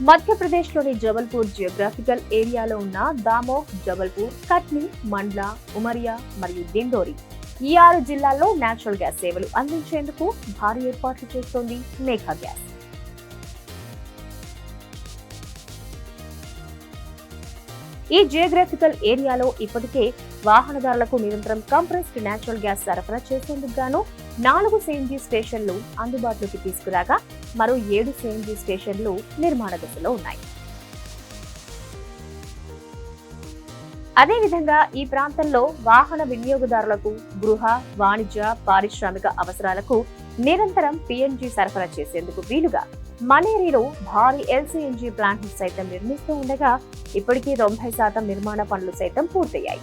మధ్యప్రదేశ్లోని జబల్పూర్ జియోగ్రాఫికల్ ఏరియాలో ఉన్న దామోహ్ జబల్పూర్ కట్ని మండ్లా ఉమరియా మరియు దిండోరి ఈ ఆరు జిల్లాల్లో నేచురల్ గ్యాస్ సేవలు అందించేందుకు భారీ ఏర్పాట్లు చేస్తోంది మేఘా గ్యాస్ ఈ జియోగ్రఫికల్ ఏరియాలో ఇప్పటికే వాహనదారులకు నిరంతరం కంప్రెస్డ్ నేచురల్ గ్యాస్ సరఫరా చేసేందుకు గాను నాలుగు సిఎన్జి స్టేషన్లు అందుబాటులోకి తీసుకురాగా మరో ఏడు సిఎన్జి స్టేషన్లు నిర్మాణ దశలో ఉన్నాయి. అదేవిధంగా ఈ ప్రాంతంలో వాహన వినియోగదారులకు గృహ వాణిజ్య పారిశ్రామిక అవసరాలకు నిరంతరం పిఎన్జి సరఫరా చేసేందుకు వీలుగా మలేరిలో భారీ ఎల్సీఎన్జీ ప్లాంట్ సైతం నిర్మిస్తూ ఉండగా ఇప్పటికీ తొంభై శాతం నిర్మాణ పనులు సైతం పూర్తయ్యాయి.